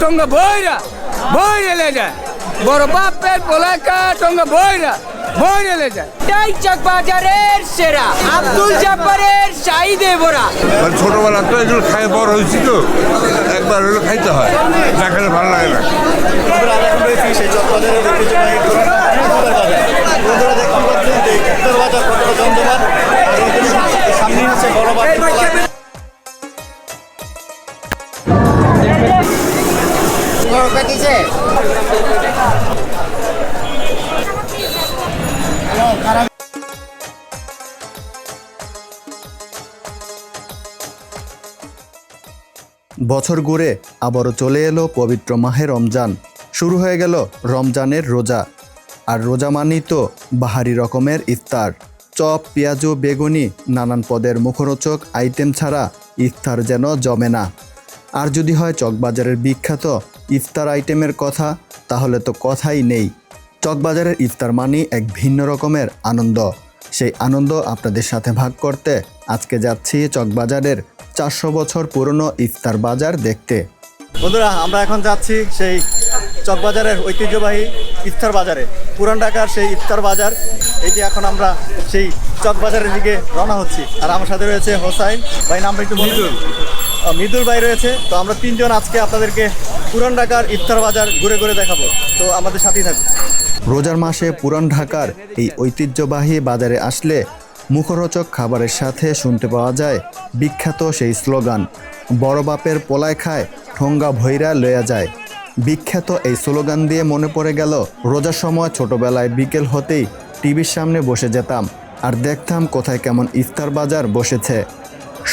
টঙ্গা বইরা বইরে লে যায়। বড় বাপ পেট পোলায় খায় টঙ্গা বইরা বইরে লে যায়। এটাই চক বাজারের সেরা আব্দুল জাব্বারের বড়া। মানে ছোটবেলা তো এগুলো খাই বড় হয়েছি তো। একবার হলো খাইতে হয় না খেলে ভালো লাগে না। বন্ধুরা চকবাজারের দেখতে পাচ্ছেন সামনে হচ্ছে বড় বাজার। বছর ঘুরে আবারও চলে এলো পবিত্র মাহে রমজান। শুরু হয়ে গেল রমজানের রোজা। আর রোজা মানেই তো বাহারি রকমের ইফতার। চপ, পেঁয়াজু, বেগুনি নানান পদের মুখরোচক আইটেম ছাড়া ইফতার যেন জমে না। আর যদি হয় চকবাজারের বিখ্যাত ইফতার আইটেমের কথা, তাহলে তো কথাই নেই। চকবাজারের ইফতার মানেই এক ভিন্ন রকমের আনন্দ। সেই আনন্দ আপনাদের সাথে ভাগ করতে আজকে যাচ্ছি চকবাজারের চারশো বছর পুরনো ইফতার বাজার দেখতে। বন্ধুরা, আমরা এখন যাচ্ছি সেই চকবাজারের ঐতিহ্যবাহী ইফতার বাজারে। পুরান ঢাকার সেই ইফতার বাজার যে এখন আমরা সেই চকবাজারের দিকে রওনা হচ্ছি। আর আমার সাথে রয়েছে হোসাইন। ভাই, নামটা একটু বলুন। মৃদুল ভাই রয়েছে। তো আমরা তিনজন আজকে আপনাদেরকে পুরান ঢাকার ইফতার বাজার ঘুরে ঘুরে দেখাবো। তো আমাদের সাথেই থাকুন। রোজার মাসে পুরান ঢাকার এই ঐতিহ্যবাহী বাজারে আসলে মুখরোচক খাবারের সাথে শুনতে পাওয়া যায় বিখ্যাত সেই স্লোগান, বড় বাপের পোলায় খায়, ঠোঙ্গা ভৈরা লয়া যায়। বিখ্যাত এই স্লোগান দিয়ে মনে পড়ে গেল, রোজার সময় ছোটবেলায় বিকেল হতেই টিভির সামনে বসে যেতাম, আর দেখতাম কোথায় কেমন ইফতার বাজার বসেছে।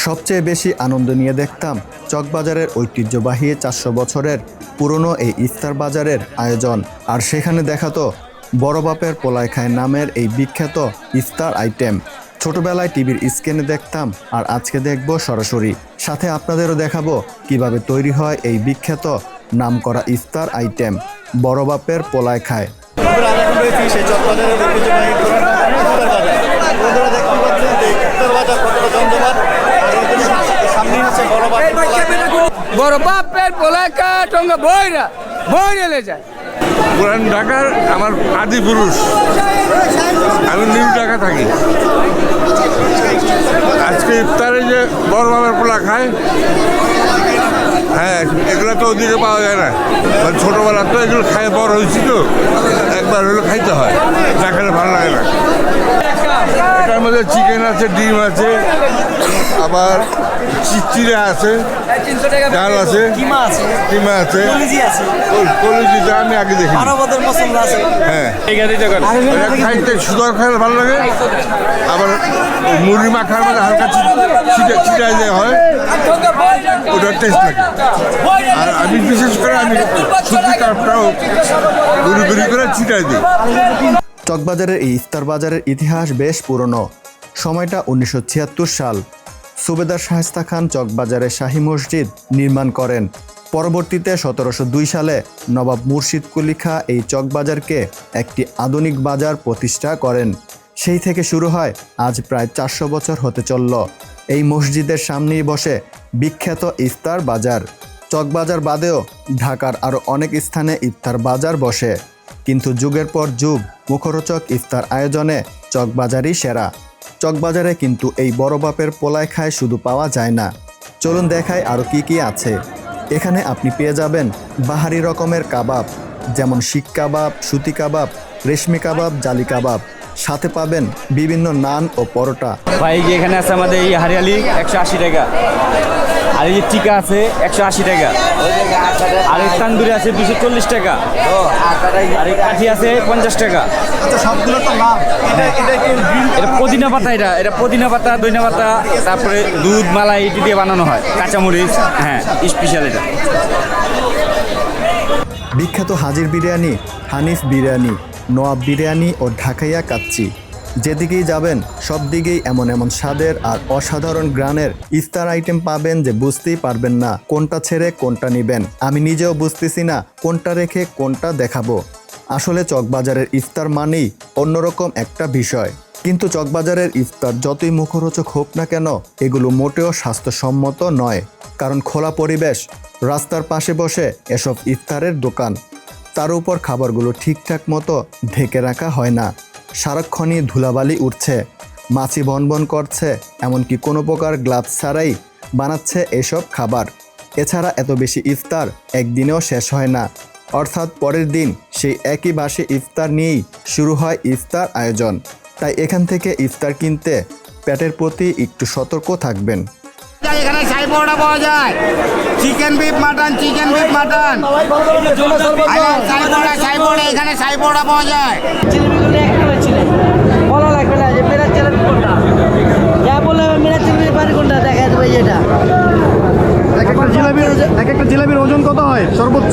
সবচেয়ে বেশি আনন্দ নিয়ে দেখতাম চকবাজারের ঐতিহ্যবাহী চারশো বছরের পুরনো এই ইফতার বাজারের আয়োজন। আর সেখানে দেখাতো বড় বাপের পোলায় খায় নামের এই বিখ্যাত ইফতার আইটেম। ছোটবেলায় টিভির স্ক্রিনে দেখতাম, আর আজকে দেখব সরাসরি। সাথে আপনাদেরও দেখাবো কীভাবে তৈরি হয় এই বিখ্যাত নামকরা ইফতার আইটেম। বড় বাপের পোলায় খায় বন্ধুরা আমি এখন রয়েছি সেই চকবাজারের ঐতিহ্যবাহী পুরান ঢাকার ইফতার বাজার বন্ধুরা দেখতে পাচ্ছেন যে ইফতার বাজার কতটা জমজমাট আর এখানে সামনে হচ্ছে বড় বাজার বড় বাপ পেট পোলায় খায় টঙ্গা বইরা বইরা লে যায়। পুরান ঢাকার আমার আদি পুরুষ। আমি নিউ ঢাকা থাকি। আজকে ইফতারে যে বড় বাবার পোলা খায় হ্যাঁ এগুলো তো ওদিকে পাওয়া যায় না। ছোটোবেলা তো এগুলো খাই বড় হয়েছি তো। একবার হলে খাইতে হয় না খেলে ভালো লাগে না। এটার মধ্যে চিকেন আছে ডিম আছে আবার চি- চিড়া আছে ডাল আছে কিমা আছে। ডিমা আছে। কলিজি আছে। আমি আগে দেখি আরও মশলা আছে। হ্যাঁ। এটা খাইতে সুগার খাইলে ভালো লাগে। আবার মুড়ি মাখার মধ্যে হালকা ছিটা ছিটাই দেওয়া হয়। ওটার টেস্ট লাগে। আর আমি বিশেষ করে আমি সুতি কাপটাও গুড়ি গুড়ি করে ছিটাই দিই। চকবাজারের এই ইফতার বাজারের ইতিহাস বেশ পুরনো। সময়টা উনিশশো ছিয়াত্তর সাল। সুবেদার শায়েস্তা খান চকবাজারে শাহী মসজিদ নির্মাণ করেন। পরবর্তীতে সতেরোশো দুই সালে নবাব মুর্শিদ কুলি খা এই চকবাজারকে একটি আধুনিক বাজার প্রতিষ্ঠা করেন। সেই থেকে শুরু হয় আজ প্রায় চারশো বছর হতে চলল। এই মসজিদের সামনেই বসে বিখ্যাত ইফতার বাজার। চকবাজার বাদেও ঢাকার আরও অনেক স্থানে ইফতার বাজার বসে। কিন্তু যুগের পর যুগ, মুখরোচক ইফতার আয়োজনে চকবাজারই সেরা। চকবাজারে কিন্তু এই বড় বাপের পোলায় খায় শুধু পাওয়া যায় না। চলুন দেখায় আরও কি কি আছে। এখানে আপনি পেয়ে যাবেন বাহারি রকমের কাবাব, যেমন শিক কাবাব, সুতি কাবাব, রেশমি কাবাব, জালি কাবাব। সাথে পাবেন বিভিন্ন নান ও পরোটা। ভাই এখানে আছে আমাদের এই হারিয়ালি একশো আশি টাকা। আর এই যে টিকা আছে একশো আশি টাকা। আর এই তান্দুরি আছে দুশো চল্লিশ টাকা। আর এই কাঠি আছে পঞ্চাশ টাকা। আচ্ছা সবগুলো তো এটা এটা পুদিনা পাতা এটা এটা পুদিনা পাতা দইনা পাতা তারপরে দুধ মালাই এটি দিয়ে বানানো হয়। কাঁচামরিচ হ্যাঁ স্পেশাল এটা। বিখ্যাত হাজির বিরিয়ানি হানিফ বিরিয়ানি। নোয়াব বিরিয়ানি ও ঢাকাইয়া কাচ্চি। যেদিকেই যাবেন, সব দিকেই এমন এমন স্বাদের আর অসাধারণ গ্রানের ইফতার আইটেম পাবেন যে বুঝতেই পারবেন না কোনটা ছেড়ে কোনটা নেবেন। আমি নিজেও বুঝতেছি না কোনটা রেখে কোনটা দেখাবো। আসলে চকবাজারের ইফতার মানেই অন্যরকম একটা বিষয়। কিন্তু চকবাজারের ইফতার যতই মুখরোচক হোক না কেন, এগুলো মোটেও স্বাস্থ্যসম্মত নয়। কারণ খোলা পরিবেশ, রাস্তার পাশে বসে এসব ইফতারের দোকান। তার উপর খাবারগুলো ঠিকঠাক মতো ঢেকে রাখা হয় না। সারাক্ষণই ধুলাবালি উঠছে। মাছি বনবন করছে, এমনকি কোনো প্রকার গ্লাভস ছাড়াই বানাচ্ছে এসব খাবার। এছাড়া এত বেশি ইফতার একদিনেও শেষ হয় না। অর্থাৎ পরের দিন সেই একই বাসে ইফতার নিয়েই শুরু হয় ইফতার আয়োজন। তাই এখান থেকে ইফতার কিনতে পেটের প্রতি একটু সতর্ক থাকবেন। এখানে সাই পরোটা পাওয়া যায়। Chicken beef mutton chicken beef mutton সাই পরোটা এখানে সাই পরোটা পাওয়া যায়। বলা লাগবে না যে মেরা জিলিপি কোনটা? যা বললে মেরা জিলিপি পারি কোনটা? দেখা যেটা। এক একটা জিলাপির এক একটা জিলাপির ওজন কত হয়? সর্বোচ্চ?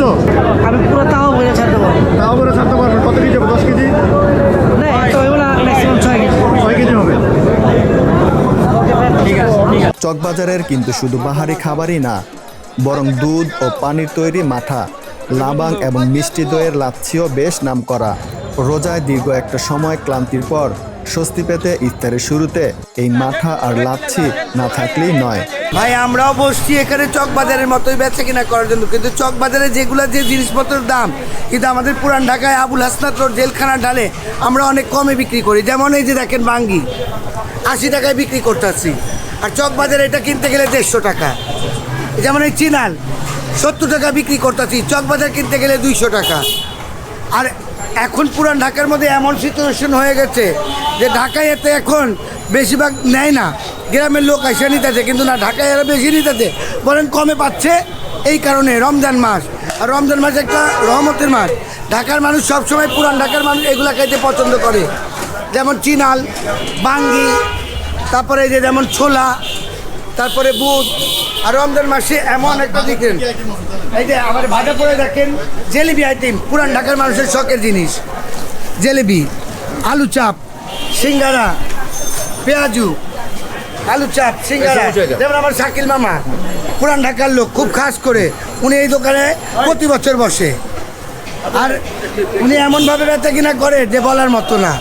আমি পুরো তাও বলে ছাড়তে পারব তাও করে ছাড়তে পারবেন কত কেজি হবে দশ কেজি না একটা হইব না ম্যাক্সিমাম ছয় কেজি ছয় কেজি হবে চকবাজারের কিন্তু শুধু বাহারি খাবারই না, বরং দুধ ও পানির তৈরি মাথা, লাবাং এবং মিষ্টি দইয়ের লাচ্ছিও বেশ নাম করা রোজায় দীর্ঘ একটা সময় ক্লান্তির পর স্বস্তি পেতে ইফতারের শুরুতে এই মাথা আর লাচ্ছি না থাকলেই নয়। ভাই, আমরাও বসছি এখানে চক বাজারের মতোই বেচা কিনা করার জন্য। কিন্তু চক বাজারে যেগুলো যে জিনিসপত্রের দাম, কিন্তু আমাদের পুরান ঢাকায় আবুল হাসনাত রোড জেলখানা ঢালে আমরা অনেক কমে বিক্রি করি। যেমন এই যে দেখেন বাঙ্গি, আশি টাকায় বিক্রি করতেছি। আর চক বাজারে এটা কিনতে গেলে দেড়শো টাকা। যেমন এই চিনাল, সত্তর টাকা বিক্রি করতেছি। চক বাজার কিনতে গেলে দুইশো টাকা। আর এখন পুরান ঢাকার মধ্যে এমন সিচুয়েশন হয়ে গেছে যে ঢাকায় এতে এখন বেশিরভাগ নেয় না। গ্রামের লোক এসে নিতেছে, কিন্তু না, ঢাকায় এরা বেশি নিতেছে। বরং কমে পাচ্ছে এই কারণে রমজান মাস। আর রমজান মাস একটা রহমতের মাস। ঢাকার মানুষ সবসময় পুরান ঢাকার মানুষ এগুলো খাইতে পছন্দ করে। যেমন চিনাল, বাঙ্গি, তারপরে যে যেমন ছোলা তারপরে বুধ আর রমজান মাসে এমন একটা দিকেন এই যে আমার ভাজা পরে দেখেন জেলেবি আইটেম পুরান ঢাকার মানুষের শখের জিনিস। জেলেবি আলু চাপ সিঙ্গারা পেঁয়াজু আলু চাপ সিঙ্গারা। যেমন আমার শাকিল মামা পুরান ঢাকার লোক খুব খাস করে উনি এই দোকানে প্রতি বছর বসে। আর উনি এমনভাবে বেচা কিনা করে যে বলার মতো না।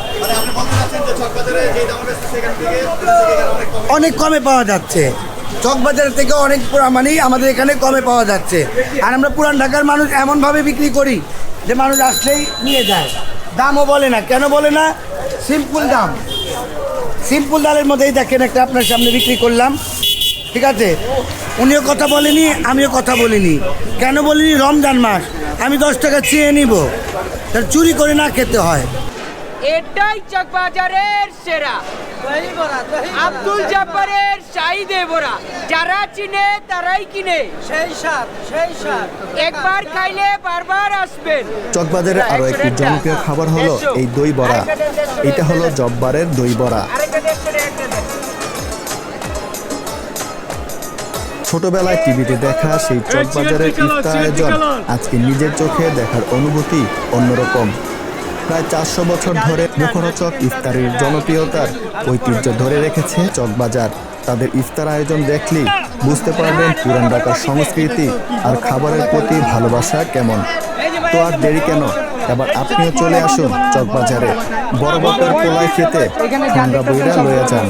অনেক কমে পাওয়া যাচ্ছে। চকবাজার থেকে অনেক মানেই আমাদের এখানে কমে পাওয়া যাচ্ছে। আর আমরা পুরান ঢাকার মানুষ এমনভাবে বিক্রি করি যে মানুষ আসলেই নিয়ে যায়। দামও বলে না। কেন বলে না? সিম্পল দাম। সিম্পল দালের মধ্যেই দেখেন একটা আপনার সামনে বিক্রি করলাম। ঠিক আছে? উনিও কথা বলেনি আমিও কথা বলিনি। কেন বলিনি? রমজান মাস। আমি দশ টাকা চেয়ে নিব। তার চুরি করে না খেতে হয়। এটাই চকবাজারের সেরা। আব্দুল জাব্বারের শাহিদে বোরা যারা চিনে তারাই কিনে। সেই সাত সেই সাত একবার খাইলে বারবার আসবেন। চকবাজারের আরও একটি জনপ্রিয় খাবার হলো এই দই বড়া। এটা হলো জব্বারের দই বড়া। ছোটবেলায় টিভিতে দেখা সেই চকবাজারের ইফতার আয়োজন আজকে নিজের চোখে দেখার অনুভূতি অন্যরকম। প্রায় চারশো বছর ধরে মুখরোচক ইফতারের জনপ্রিয়তার ঐতিহ্য ধরে রেখেছে চকবাজার। তাদের ইফতার আয়োজন দেখলেই বুঝতে পারবেন পুরান ঢাকার সংস্কৃতি আর খাবারের প্রতি ভালোবাসা কেমন। তো আর দেরি কেন? এবার আপনিও চলে আসুন চকবাজারে। বড় বাপের পোলায় খেতে ঠান্ডা বইরা লয়ে যান।